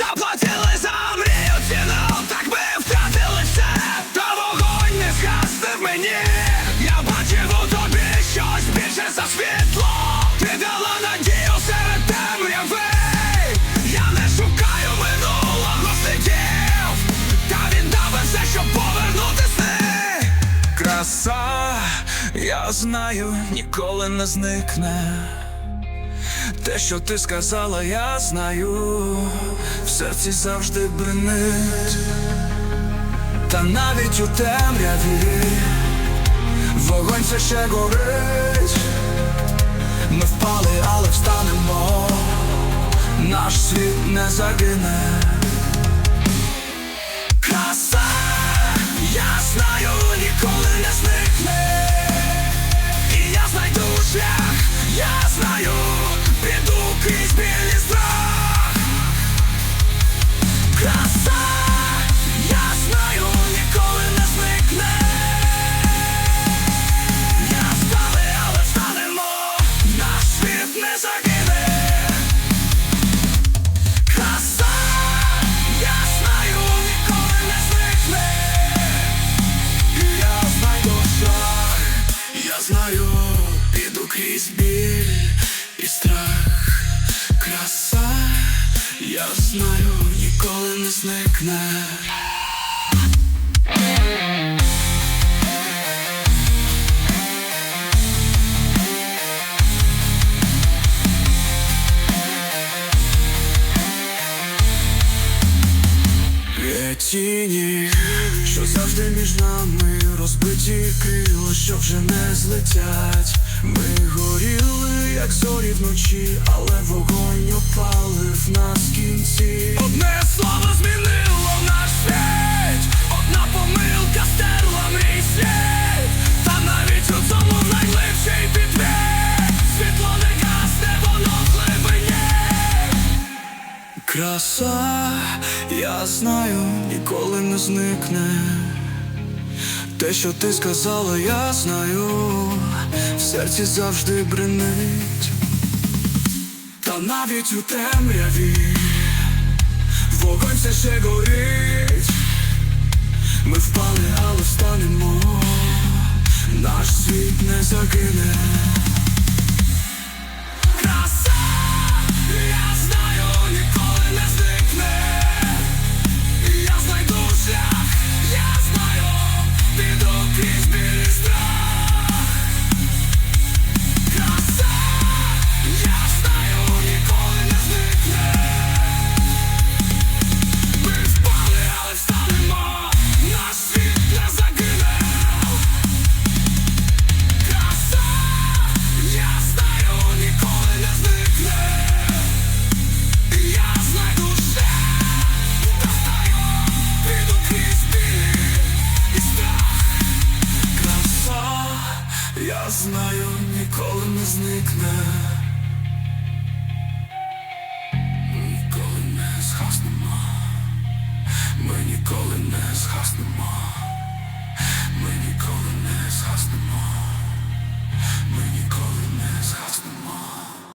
заплатили за мрію ціну, так ми втратили та вогонь не згасне в мені. Я бачив у тобі щось більше за світло. Ти дала надію серед темряви. Я не шукаю минулого слідів, та він дав все, щоб повернути сни. Краса, я знаю, ніколи не зникне. Те, що ти сказала, я знаю, в серці завжди бринить, та навіть у темряві вогонь все ще горить. Ми впали, але встанемо, наш світ не загине. Краса, я знаю, ніколи не зникне. Я знаю, ніколи не зникне. Є тіні, що завжди між нами розбиті крила, що вже не злетять. Ми горіли, як зорі вночі, але вогонь опалив нас кінці. Одне слово змінило наш світ, одна помилка стерла мій світ, та навіть у цьому найглибший підвід світло не гасне, воно в глибині. Краса, я знаю, ніколи не зникне. Те, що ти сказала, я знаю, в серці завжди бренить. Та навіть у темряві вогонь все ще горить. Ми впали, але встанемо, наш світ не загине. знаю, ніколи не зникне.